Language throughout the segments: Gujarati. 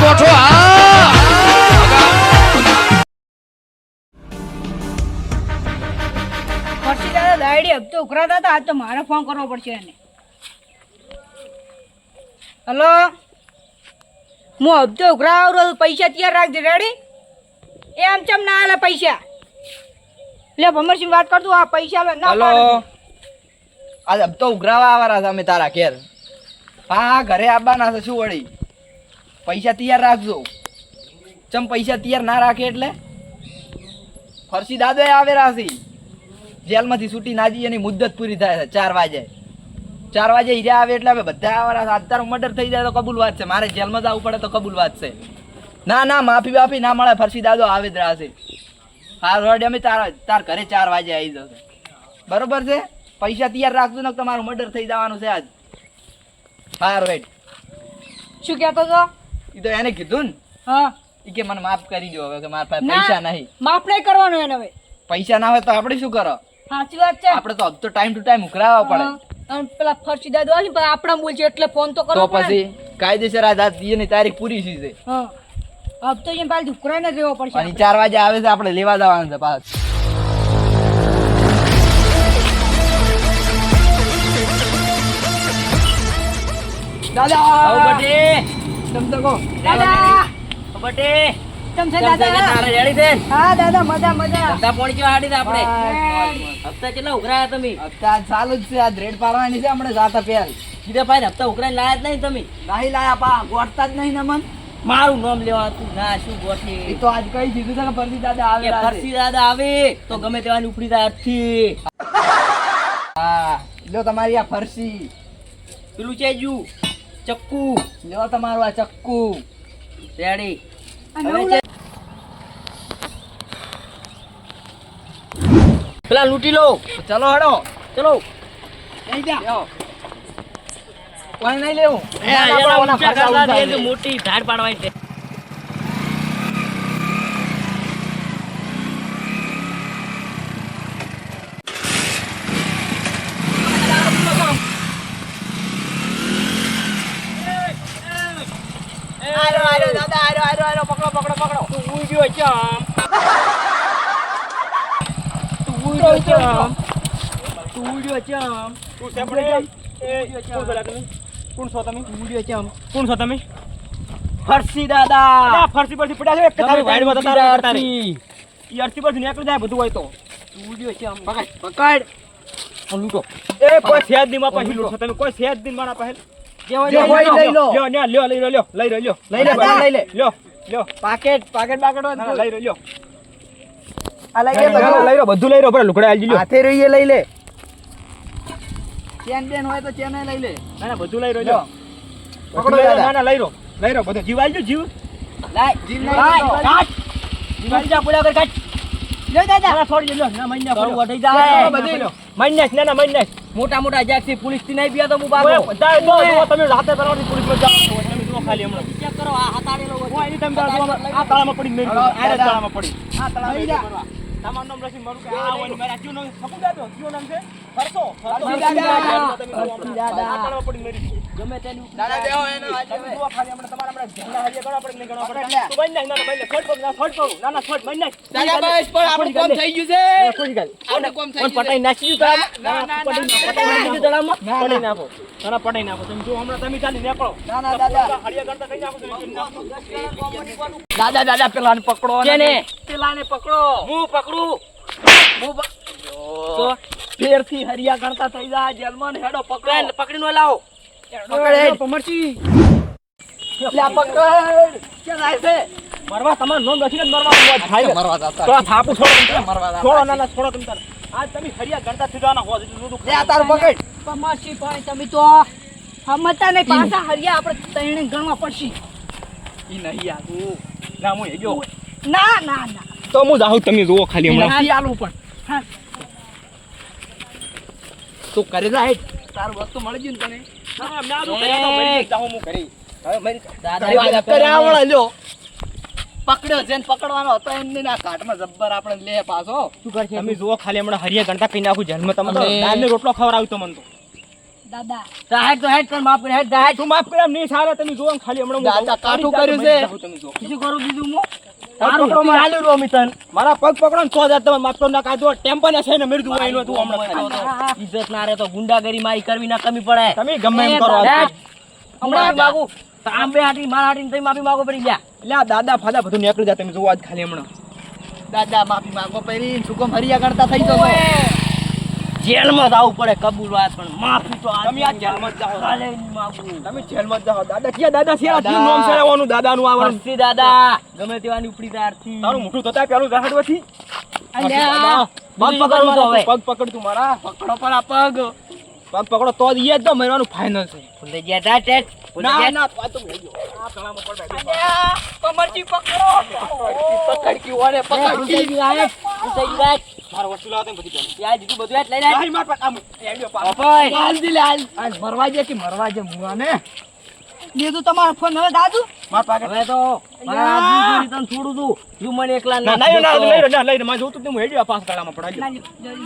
ગોઠો હા. દાદા દાયડી હપ્તો ઉઘરાતા હતા. આજ તો મારે ફોન કરવો પડશે એને. હલો હું હપ્તો ઉઘરાવ પૈસા તૈયાર રાખજે રેડી એ આમ ચમ ના આલે પૈસા? લે ભમરસિંહ વાત કરતું આ પૈસા લે ના હલો. આજ હપ્તો ઉઘરાવા આવવાના છે અમે તારા ઘેર. હા હા ઘરે આવવાના છે શું વળી? પૈસા તૈયાર રાખજો. ચમ પૈસા તૈયાર ના રાખે એટલે? ફરસી દાદો આવે રાશી. જેલમાંથી છૂટી ના જઈએ એની મુદ્દત પૂરી થાય છે, ચાર વાગે. ચાર વાગે હીરા આવે એટલે આપણે બધા આવવાના અત્યારે મર્ડર થઈ જાય તો કબૂલ વાત છે. મારે જેલમાં જવું પડે તો કબૂલ વાત છે. ના ના, માફી, બાફી ના મળે, ફરસી દાદો આવે જ રાશે. હા રોડ અમે તારા, તાર ઘરે ચાર વાગે આવી જશે. બરોબર છે? પૈસા તૈયાર રાખજો ને તમારું મર્ડર થઈ જવાનું છે આજ. હા રાઈટ શું કહેતો હતો? એ તો એને કીધું ને. હા. એ કે મને માફ કરી દો હવે કે મારા પાસે પૈસા નહીં. માફ નહીં કરવાનો એને હવે. પૈસા ના હોય તો આપણે શું કરો? સાચી વાત છે. આપણે તો હપ્તો ટાઈમ ટુ ટાઈમ ઉઘરાવવા પડે. અને પેલા ફરસી દાદુ આવી પણ આપણા બોલશે એટલે ફોન તો કરો તો પછી કાયદેસર આ દાદની તારીખ પૂરી થઈ છે હા. હબ તો એમ પાછી ઉઘરાઈને રહેવો પડશે અને ચાર વાગે આવે છે આપણે લેવા જવાનું છે પાછ દાદા! તમ તો કહો. દાદા! બટે કેમ છે દાદા! તારે રેડી છે. હા દાદા મજા મજા. ધંધા પોણી કેવા હાડી આપણે? હપ્તા કેટલા ઉઘરાયા તમે? હપ્તા ચાલુ જ છે આ રેડ પાડવાની છે આપણે જાતા પહેલ કીધે ભાઈ હપ્તા ઉઘરાઈને લાયા જ નહીં તમે. નહીં લાયા પા ગોઠતા જ નહીં ને મારું નામ લેવાનું ના શું એ ગોઠી તો આજ કઈ દીધું છે કે ફરજી દાદા આવે ફરસી દાદા આવે તો ગમે તેવાની ઉપડી જાય અર્થી હા. લ્યો તમારી આ ફરસી. પેલું છે જુ ચક્કુ. લ્યો તમારું આ ચક્કુ. રેડી પેલા લૂંટી લો. ચલો હડો. ચલો. કોઈ નહીં લેવું. મોટી ધાર પાડવાની છે આરો આરો દાદા આરો આરો આરો પકડો પકડો તું ઉડ્યો ચમ તું ઉડ્યો ચમ તું ઉડ્યો ચમ કોણ છો તમે કોણ છો તમે ઉડ્યો ચમ કોણ છો તમે ફરસી દાદા આ ફરસી પરથી પડ્યા છે એક તારી વાઈડમાં માં તારા તારી. ઈ અરસી પરથી નીકળી જાય બધું હોય તો તું ઉડ્યો ચમ પકડ પકડ લૂંટો એ કોઈ સેજ દિનમાં પછી લૂટો તમે કોઈ સેજ દિન મારા પાસે જે હોય લઈ લો લ્યો ન્યા લ્યો લઈ લો લ્યો લઈ લો લ્યો લઈ લે લઈ લે લ્યો લ્યો પાકેટ પાકેટ ના, લઈ લો લ્યો. આ લઈ ના, ના, લઈ બધું લઈ લો બરાબર લુકડા આલજી લ્યો હાથે રહીએ લઈ લે. ચેન બેન હોય તો ચેન લઈ લે. ના ના બધું લઈ લો લ્યો. લ્યો. પકડો બધું લઈ લો, દાદા. ના ના લઈ લો લઈ લો બધું. જીવ આલજો જીવ. લાય જીમ લઈ કાટ. જીવાજી જા પડ્યા કર કાટ. લો દાદા. ના લ્યો. ના મહિના તારું વઢી જાય. ના, લ્યો. મહિના ના ના મહિના મોટા મોટા જેકથી પોલીસથી નહીં પીયા તો હું બધા તમે રાતે કરવાની પોલીસ જાઓ. તમે જુઓ ખાલી હમણાં. ચેક કરો આ. હું તમે આ તાળામાં પડી મેરી આ દાદા. પડી આ જા. તમારું નામ રસી મારું કે આ હોય મારા જીવનું નામ દાદો છે ફરતો ફરતો દાદા. દાદા. આ તાળામાં પડી મેરી ગમે તેની. દાદા એનો તમે ખાલી તમારા પડે પડે? તું ના, ના, ના. ના, ના. દાદા બસ પણ આપણું કામ થઈ ગયું છે. ના, ખોલી કાઢ. કામ થઈ ગયું પટાઈ નાખી દીધું ના, ના, ના, પટાઈ ના, નાખો, પટાઈ નાખી દીધું પટાઈ નાખો. ના, ના, પટાઈ નાખો. તમે જુઓ, હમણાં તમે ચાલી નીકળો. ના ના દાદા. કઈ નાખો, પેલાને પકડો? પેલાને પકડો. હું પકડું? હું થી તો ફેરથી હરિયા ગણતા થઈ જાય જેલમાં હેડો પકડો. પકડી પકડીને લાવો. મરવા તમારું લખીને ને. મરવા જાતા. તો છોડો તાર. મરવા છોડો, ના, ના, છોડો તમે આજ તમે હરિયા ગણતા થઈ જવાના હો. એટલું બધું લે આ તારું પકડ. પમાસી ભાઈ તમે તો સમજતા નહીં પાછા હરિયા આપણે ત્રણે ગણવા પડશે. ઈ નહીં આલું ના, હું એ ના ના ના. તો હું જાઉં તમે જુઓ ખાલી હમણાં. નથી આલું પણ. હા. તું કરી તારું વસ્તુ મળી ગયું ને તને? પકડ્યો જેને પકડવાનો હતો એમને ના કાટમાં જબ્બર આપણે લે પાછો. શું કરશે તમે જુઓ ખાલી હમણાં હરિયા ગણતા પી નાખું જન્મ દાળનો રોટલો ખવડાવ્યો તો મને તો. દાદા. હેડ તો હેડ કર માફ કર? હેડ હેડ તું માફ કરે નહીં સારા તમે જો ખાલી હમણાં હું દાદા, કાઠું કર્યું છે. તમે. શું કરું બીજું હું? મારા. પગ પકડો ને તો જ તમે માફ ના કાઢો ટેમ્પા છે ને મેળવી દઉં તું હમણાં ઇજ્જત ના રહે તો ગુંડાગીરી મારી કરવી ના કમી પડે. તમે ગમે એમ કરો. હમણાં માગું તાંબે હાટી મારા હાટી તમે માફી માગો પડી ગયા. એટલે દાદા ફાદા બધું નીકળી જાય. તમે જોવા જ ખાલી હમણાં. દાદા માફી માગો પહેરી શું કોમ હરિયા કરતા થઈ જશો. જેલમાં જવું પડે કબૂલ વાત પણ માફી તો તમે આ જેલમાં જાઓ. હાલે નહીં તમે જેલમાં જાઓ. દાદા ક્યાં દાદા છે? આ દાદા. નામ સેરાવાનું દાદાનું આવવાનું સી દાદા. ગમે તેવાની ઉપડી તારથી. તારું મોટું તો ત્યાં પેલું રાહડવાથી અલ્યા. પગ પકડ તો હવે. પગ. પકડ તું મારા. પકડો પર આ પગ. પગ પકડો તો જ ઈએ તો મરવાનું ફાઇનલ છે. ભૂલી ગયા તા ટેટ. ના ના તો ગયો. આ કમરજી પકડો પકડકી ઓને ગયું ગયું. મારો વસ્તુ બધી બધું હેઠ લઈ લે. માર પાસે આમ. એ આલ્યો પાછો. હાલ દિલે હાલ હાલ મરવા જે કે મરવા જે મુઆને લીધું તમારો ફોન હવે દાદુ માર પાસે. હવે તો મારા આદમી તને છોડું છું. તું મને એકલા ના, ના ના, ના, લઈ ના, લઈ લે. જોતું હેડ્યો પાસ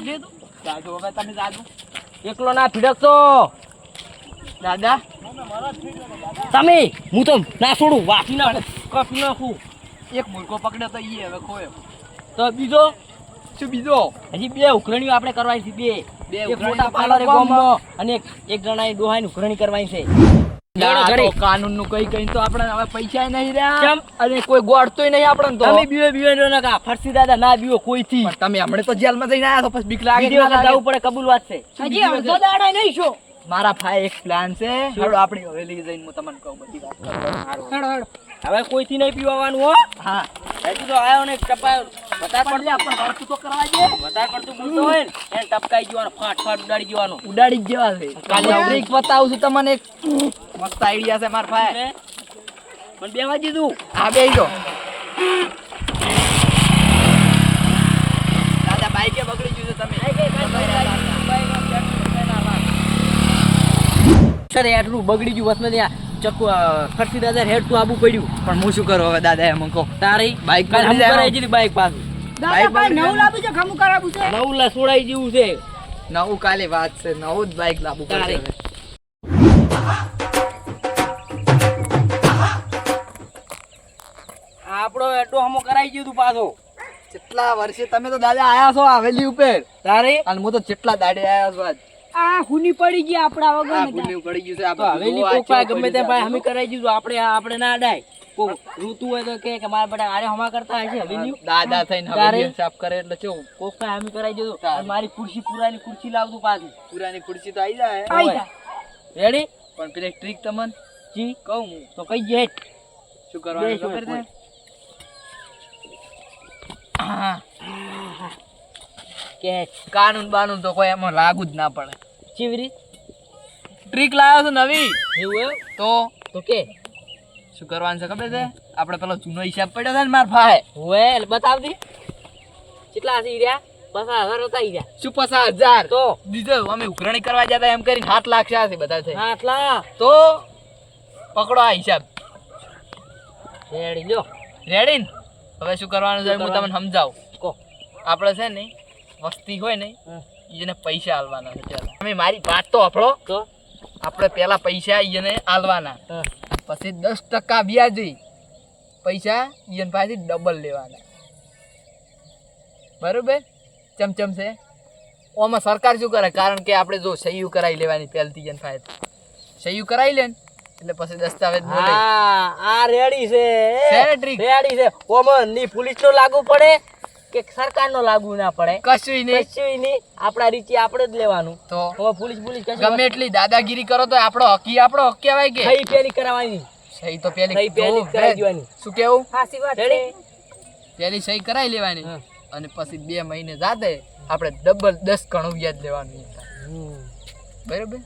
લીધું દાદુ હવે તમે દાદુ એકલો ના ભીડકતો દાદા. તમે હું તો ના છોડું વાસી ના કાપી નાખું. એક મુર્ગો પકડે તો ઈ હવે ખોયો. તો બીજો? શું બીજો? હજી બે ઉઘરણીઓ આપણે કરવાની છે બે. બે એક મોટા પાલો પાલરે ગામમાં. અને એક એક જણાએ ડોહાની ઉઘરણી કરવાની છે. કાનૂનનું કઈ કઈ તો આપણે હવે પૈસા નહીં રહ્યા. કેમ? અને કોઈ ગોળતોય નહીં આપણે તો. તમે બીવે બીવે નો કા ફરસી દાદા ના બીવો કોઈ થી તમે હમણે તો જેલમાં જઈને આયા તો પછી બીક લાગે? જવું પડે કબૂલ વાત છે. હજી અડધો દાડા નહીં છો. મારા ભાઈ એક પ્લાન છે. હાલો આપણી હવેલી જઈને હું તમને કહું બધી વાત હેડો હેડો હવે કોઈથી નહીં પીવાનું હો? હા. હજી તો આયો ને ટપાયો. વધારે પડતું આપણે ખર્ચું તો કરવા દે. વધારે પડતું બોલતો હોય ને એને ટપકાઈ જવાનો ફાટ ફાટ ઉડાડી જવાનું. ઉડાડી જ જેવા છે કાલે ટ્રીક બતાવું છું તમને એક મસ્ત આઈડિયા છે મારા ભાઈ મને પણ બેવા દીધું. આ બે જો દાદા બાઈકે બગડી ગયું છે તમે સર એટલું બગડી ગયું વસમાં ત્યાં. ચકુ ખર્ચી દાદા હેડ તું આબુ પડ્યું. પણ હું શું કરું હવે દાદા એમ કહો. તારી? બાઈક પર હમ કરાઈ જેલી બાઈક પાછું. દાદા બાઈક ભાઈ નવું લાવું છે ખમું કરાવું છે? નવું લા સોડાઈ જેવું છે. નવું કાલે વાત છે નવું જ બાઈક લાવવું પડશે. આપણો એડો હમો કરાઈ ગયું તું પાછો. કેટલા વર્ષે તમે તો દાદા આયા છો હવેલી ઉપર. તારે? અને હું તો કેટલા દાડે આયા છો આજ. આ હુની પડી ગઈ આપડા વગર હુની પડી ગયું છે આ તો બધું હવેલી જોવા કોક પાસે ચેવું ગમે તે ભાઈ હમી કરાઈ દીધું આપણે આપણે ના ડાય. કો ઋતુ હોય તો કે કે મારા બેટા આરે હમા કરતા હશે હવેલી. દાદા થઈને? હવેલી સાફ કરે એટલે ચો કોક પાસે હમી કરાઈ દીધું મારી ખુરશી પુરાની ખુરશી લાવજો પાછી. પુરાની ખુરશી તો આવી જાય. આવી જાય રેડી પણ પેલે ટ્રીક તમન જી. કહું હું? તો કઈ જે શું કરવાનું ખબર છે? હા કે કાનૂન બાનૂન તો કોઈ એમાં લાગુ જ ના પડે. ચીવરી ટ્રીક લાવ્યો છું નવી. એવું એવું તો? તો કે? શું કરવાનું છે ખબર છે? આપણે પેલો જૂનો હિસાબ પડ્યો છે ને માર ભાઈ હોય બતાવતી બતાવ કેટલા હશે રહ્યા? બસ હજાર હતા રહ્યા શું પચાસ હજાર? તો? બીજો અમે ઉઘરણી કરવા જતા એમ કરીને સાત લાખ છે આ બધા થઈ આટલા તો? પકડો આ હિસાબ. રેડી લ્યો. રેડી ને? હવે શું કરવાનું છે? હું તમને સમજાવું. કહો આપણે છે ને વસ્તી હોય ને એને પૈસા હાલવાના છે ચાલો. તમે મારી વાત તો આપણો તો? આપણે પેલા પૈસા એને આલવાના. પછી દસ ટકા વ્યાજી પૈસા ઈયન પાસેથી ડબલ લેવાના. બરોબર? ચમચમ છે. ઓમાં સરકાર શું કરે? કારણ કે આપણે જો સહીયું કરાવી લેવાની પહેલથી એને ફાયદો સહીયું કરાવી લે ને એટલે પછી દસ્તાવેજ બોલે હા આ રેડી છે. છે રેડી છે. ઓમાં ની પોલીસ નો લાગુ પડે. કે સરકાર નો લાગુ ના પડે. કશું નહીં. કશું નહીં. આપણા રીચે આપણે જ લેવાનું. તો? હવે પોલીસ પોલીસ કશું ગમે એટલી દાદાગીરી કરો તો આપણો હકી આપણો હક કહેવાય કે? સહી પેલી કરાવવાની. સહી તો પેલી સહી પેલી કરાવી દેવાની. શું કેવું? સાચી વાત છે. પેલી સહી કરાવી લેવાની અને પછી બે મહિને જાતે આપણે ડબલ દસ ગણું વ્યાજ લેવાનું. બરાબર?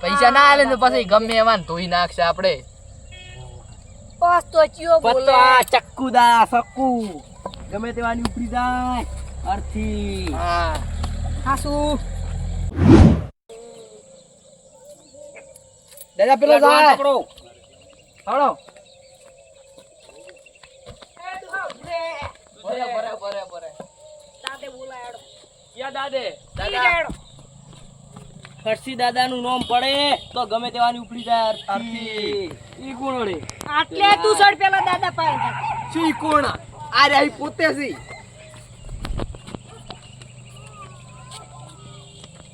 પૈસા ના આલે ને પછી ગમે એવા ધોઈ નાખશે આપણે. પાસ તો ચિયો બોલે. પત્તો ચક્કુ સક્કુ. ગમે તેવાની ઉપરી જાય. અર્થી હા. હાસુ દાદા પેલો જાય. પકડો. હાલો દાદે બોલાય. હેડો દાદે? ઈ હેડો ફરસી દાદાનું નામ પડે તો ગમે તેવાની ઉપડી જાય. અર્થી ઈ કોણ આટલે તું સડ પેલા દાદા પાસે. શું કોણ આ રે પોતે છે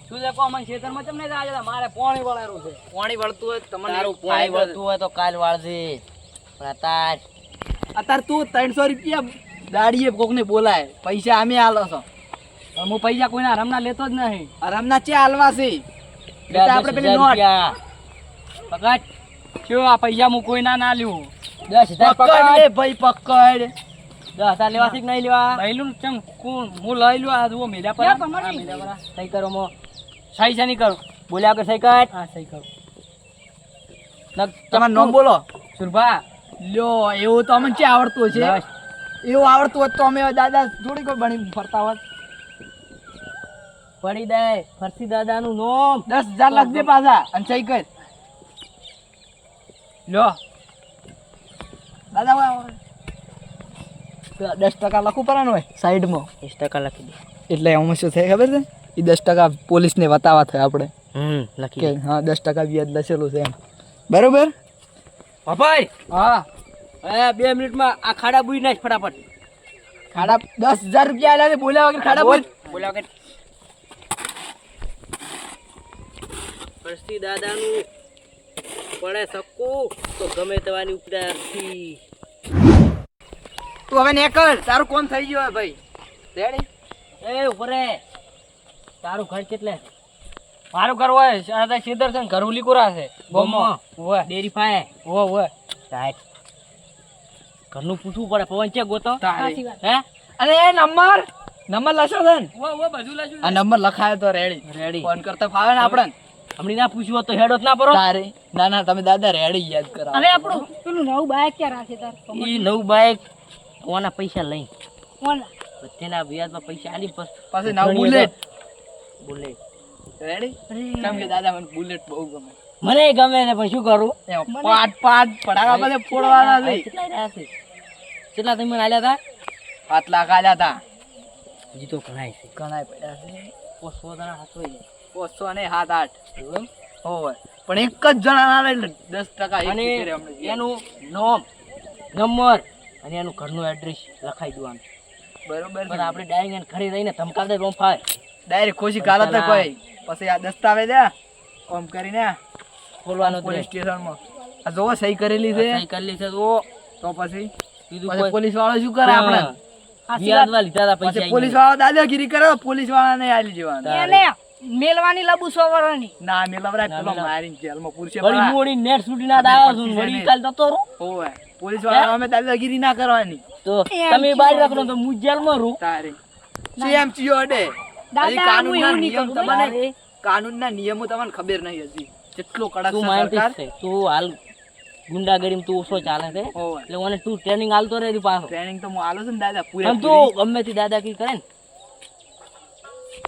તું જે કો મને ખેતરમાં તમને જ આજે મારે પાણી વળારું છે. પાણી વળતું હોય તમને તારું પાણી વળતું હોય તો કાલ વાળજે. પણ અત્યાર અત્યારે તું ત્રણસો રૂપિયા દાડીએ કોકને બોલાય. પૈસા અમે આલો છો. હું પૈસા કોઈના રમના લેતો જ નહીં. આરામના ચે હાલવા છે? આપણે પેલી નોટ. પકડ. શું આ પૈસા હું કોઈના ના લ્યું? દસ હજાર પકડ પકડ. ભાઈ પકડ. દસ હજાર લેવાથી કે નહીં લેવા? લઈલું ચમ કોણ? હું લઈ લ્યો આ જુઓ મેલ્યા પર. લે, પણ મને નહીં. સહી કરો મો. સહી છે નહીં કરું. બોલ્યા વગર સહી કર. હા સહી કરું. તમારું નામ બોલો. સુરભા. લ્યો એવું તો અમને ચે આવડતું છે. એવું આવડતું હોત તો અમે દાદા થોડી કોઈ બની ફરતા હોત. પડી દે ફરસી દાદાનું નોમ. દસ હજાર લાખ દે પાછા અને સહી કર. લ્યો. દાદા દસ ટકા લખવું પડે ને હોય સાઈડમાં. દસ ટકા લખી દે. એટલે એમાં શું થાય ખબર છે? એ દસ ટકા પોલીસને બતાવવા થાય આપણે. હમ લખી હા દસ ટકા વ્યાજ લખેલું છે એમ. બરોબર? ભાઈ હા. એ બે મિનિટમાં આ ખાડા બુઈ નાખ ફટાફટ. ખાડા દસ હજાર રૂપિયા આલ્યા બોલ્યા વગર ખાડા બોલ. બોલ્યા વગર. ફરસી દાદાનું પડે સક્કું તો ગમે તેવાની ઉપરથી તું હવે નેકળ. તારું કોમ થઈ ગયું હવે ભાઈ? રેડી એ ઉપરે તારું ઘર કેટલે મારું ઘર હોય આ સીધર છે ઘર ઉલી કુરા છે ગોમમાં હોય ડેરી પાએ હોય હોય સાહેબ. ઘરનું પૂછવું પડે. પવન છે ગોતો? હે? અરે એ નંબર. નંબર લખો છે આ નંબર લખાયો તો રેડી રેડી ફોન કરતા ફાવે ને આપણે? હમણી ના પૂછ્યું તો હેડો જ ના પરો. તારે. ના ના તમે દાદા રેડી યાદ કરાવો. અરે આપણું પેલું નવું બાઈક ક્યાં રાખે તાર? ઈ નવું બાઈક કોના પૈસા લઈ. ઓના. બધાના વ્યાજમાં પૈસા આલી પાસે ના બુલેટ. બુલેટ. રેડી કેમ કે દાદા મને બુલેટ બહુ ગમે. મને ગમે છે પણ શું કરું? પાંચ પાંચ પાટ બધે ફોડવાના છે. કેટલા તમે મને આલ્યા હતા? પાંચ લાખ આલ્યા હતા. હજી તો ઘણાય છે. ઘણાય પડ્યા છે. પોસો જણા હાથો પોસો ને સાત આઠ. હોય પણ એક જ જણા ના એટલે દસ ટકા. એનું નામ. નંબર. અને એનું ઘરનું એડ્રેસ લખાઈ દેવાનું બરોબર પણ આપણે ડાયરેક્ટ એને ખરી રહીને ધમકાવતા રોમ ફાય ડાયરેક્ટ ખોશી કાલા તો કોઈ. પછી આ દસ્તાવેજ આ કોમ કરીને ખોલવાનો પોલીસ સ્ટેશનમાં આ જોવો સહી કરેલી છે. સહી કરેલી છે તો તો પછી? પોલીસ વાળો શું કરે આપણે? વ્યાજમાં લીધા હતા પૈસા પછી પોલીસ વાળો દાદાગીરી કરે પોલીસવાળા ને આલી જવાનું. એને મેલવાની લબુ સો વર્ષની ના મેલવરા પેલો મેલા. મારીને જેલમાં પૂરશે વળી મોડી નેટ સુડી ના દાવા સુન વળી કાલ તો તો હોવે પોલીસવાળા અમે દાદાગીરી ના કરવાની. તો તમે બહાર રાખો તો હું જેલમાં રહું. તારે. સીએમ ચિયો અડે? કાનૂન નહીં નિયમ તમને કાનૂનના નિયમો તમને ખબર નહીં હજી. જેટલો કડક તું છે તું હાલ ગુંડાગીરીમાં તું ઓછો ચાલે છે. એટલે મને તું ટ્રેનિંગ હાલતો રહે પાછો. ટ્રેનિંગ તો હું આલો છું ને દાદા પણ પૂરેપૂરી તું ગમે તે દાદાગીરી કરે ને.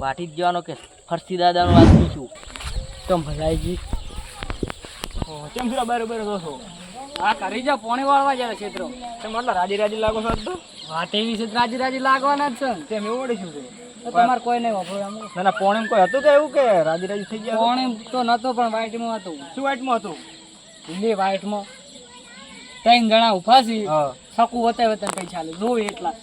પાટી જ જવાનો કે ફરસી દાદાનો વાત પૂછું. તમ ભલાઈજી કેમ છો બરોબર છો? આ કરી જા પોણી વાળવા જાય ક્ષેત્રો. તમે આટલા રાજી રાજી લાગો છો તો? વાત એવી છે રાજી રાજી લાગવાના જ છે. તેમ એવું છે. તમારે કોઈ નહીં વાપરો ના ના પોણી કોઈ હતું કે એવું કે રાજી રાજી થઈ ગયા કોણે તો નતો પણ વાઈટમાં હતું. શું વાઈટમાં હતું? લીલી વાઈટમાં ત્રણ જણા ઊભા છે. હા. શકું વતાવે વતાવે પૈસા લે. જોવે એટલા.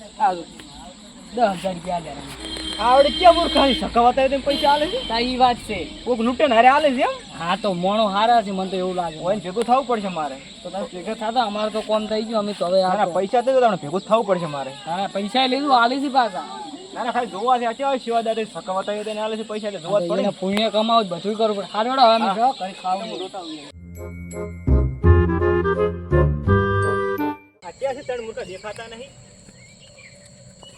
દસ હજાર રૂપિયા આવડે ક્યાં મૂર્ખાની આવે? તેમ પૈસા આલે છે? તા ઈ વાત છે. કોક લૂંટે હારે આલે છે એમ? હા તો મોણો હારા છે મને તો એવું લાગે. હોય ભેગું થવું પડશે મારે. તો તમે ભેગા થતા? અમારે તો કોમ થઈ ગયું અમે તો હવે આ પૈસા તો તમને ભેગું થવું પડશે મારે. હા પૈસા લીધું આલી છે પાછા. ના ના ખાલી જોવા છે આ કેવા શિવા દાદા સકાવતા તેને આલે છે પૈસા એટલે જોવા જ પડે. પુણ્ય કમાવું બધું કરવું પડે. હારે હવે અમે જો કરી ખાવું અત્યારે ત્રણ મોટા દેખાતા નહીં.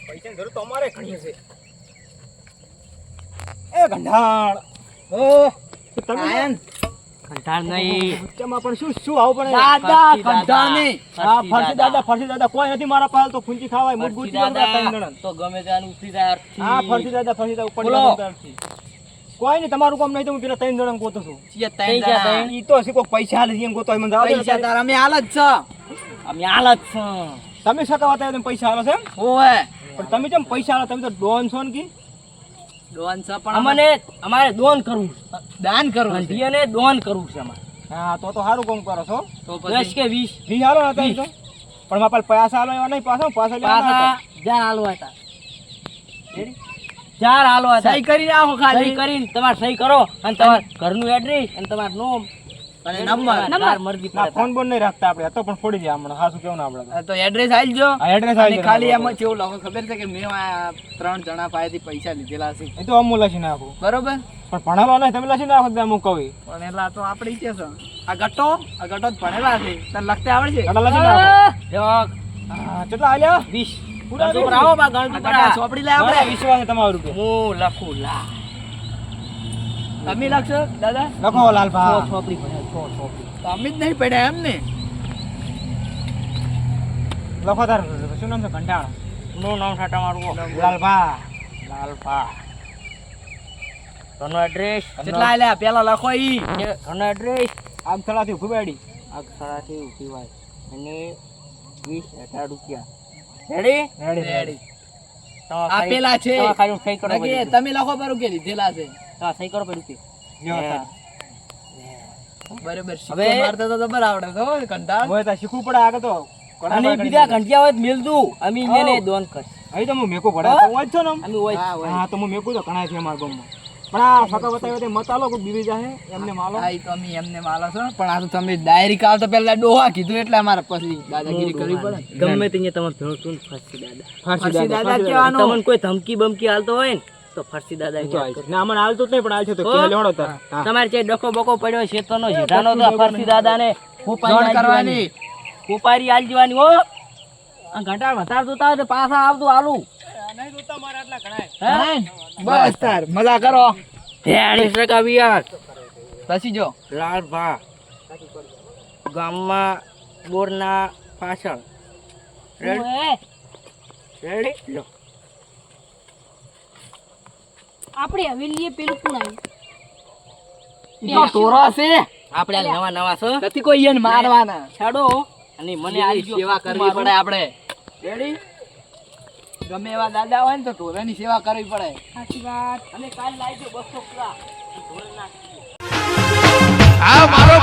પૈસાની જરૂર તો અમારે ઘણી છે. એ ગંઢાળ. ઓ તમે આયન. કંટાળ નહીં. વચ્ચેમાં પણ શું શું આવું પણ દાદા ફરસી નહીં. હા ફરસી દાદા. ફરસી દાદા કોઈ નથી મારા પાસે તો ફૂંચી ખાવાય મૂળ ફરસી દાદા તો ગમે ત્યાંનું ઉઠી જાય અર્થી. હા ફરસી દાદા ફરસી દાદા ઉપર. કોઈ નહીં તમારું કામ નહીં તો હું પેલા ત્રણ જણા ગોતો છું. ત્રણ જણા. ઈ તો હશે પૈસા હાલે એમ ગોતો મને જવા પૈસા તારે. અમે હાલ જ છે. અમે હાલત છે. તમે સતા હોય તો પૈસા હાલો છે એમ? હોવે પણ તમે કેમ પૈસા હાલો તમે તો ડોન છો ને કી? ડોન છે પણ અમને અમારે દોન કરવું દાન કરવું છે. ગંઢીયાને કરવું છે અમારે હા તો તો સારું કામ કરો છો. તો કે વીસ. વી હાલો ને તો. પણ મારા પાસે પૈસા હાલો એવા નહીં પાછો પાછો હતા. ચાર હાલવા હતા. ચાર હાલવા હતા. સહી કરી નાખો સહી ખાલી કરીને તમારે સહી કરો. અને તમારા ઘરનું એડ્રેસ અને તમારું નામ. અને નંબર તમારી મરજી ના ફોન બોન નહીં રાખતા આપણે. આ પણ ફોડી દે હમણાં. હાસું કેવું ના આપણે તો. એડ્રેસ આલજો આ એડ્રેસ આવી ખાલી એમાં કેવું લખો ખબર છે કે મેં ત્રણ જણા પાસેથી પૈસા લીધેલા છે. એ તો અમુલ લસી નાખું બરોબર? પણ ભણેલો નહીં. તમે લસી નાખો ત્યાં હું ભણેલા તો આપણી છે આ ગટ્ટો આ ગટ્ટો જ ભણેલા છે. તને લખતે આવડે છે ઘણા લસી નાખો કેટલા આલ્યા? પૂરા આવો બા. ચોપડી આપણે. તમારું હું લખું લા. તમે લખશો દાદા? લખો લાલભા. છોપડી ભણે છો છોપડી તો અમે જ નહીં પડ્યા એમ ને? લખો તાર શું નામ છે? કંટાળ. નું નામ છે તમારું? લાલભા. લાલપા ઘરનો એડ્રેસ કેટલા આલ્યા પેલા લખો ઈ. ઘરનો એડ્રેસ આગ થલાથી ઊભી બેડી. અક્ષરાથી ઊભી હોય. અને વીસ હજાર રૂપિયા. રેડી રેડી રેડી આપેલા છે. તમે લખો બરું કે લીધેલા છે. તમારે સહી કરો તાર. બરોબર હવે- મારતા તો તમારે આવડે તો કંટાળ. હોય તો શીખવું પડે આગળ તો. અને બીજા ઘંટિયા હોય તો અમે એને. દોન કરશે અહીં તો હું મેકો પડે તો હું છો ને અમે હોય હા, તો હું મેકો તો ઘણા છે અમારા ગામમાં. પણ આ ફકા બતાવ્યો તે મત આલો કોઈ બીવી જાહે એમને માલો. હા, તો અમે એમને માલો છો. પણ આ તો તમે ડાયરી કાલ તો પહેલા ડોહા કીધું એટલે અમારે પછી દાદાગીરી કરવી પડે. ગમે તે તમે ભેળું છું ને દાદા. ફરસી દાદા કહેવાનું. તમને કોઈ ધમકી બમકી હાલતો હોય ને? તો ફરસી દાદા તો. ના મને હાલતું જ નહીં પણ હાલ છે તો? કે લેવડો તાર તમારે જે ડખો બકો પડ્યો છે તો નો જેઠાનો તો ફરસી દાદા ને જોડ કરવાની. કુપારી આલ જવાની હો? આ ઘંટાળ વધારે જોતા હોય તો પાછા આવતું આલું હા? બસ તાર મજા કરો. ચાલીસ ટકા વિયાર. પછી જો. લાલભા ગામમાં બોરના પાછળ. રેડી? લો. આપણે હવેલીએ પેલું કોણ આવ્યું આપણે આ નવા નવા છો. નથી કોઈ એને મારવાના. છાડો. અને મને એની સેવા કરવી પડે આપણે. રેડી ગમે એવા દાદા હોય ને તો ઢોરાની સેવા કરવી પડે. સાચી વાત. અને કાલ લાવજો બસો આ મારો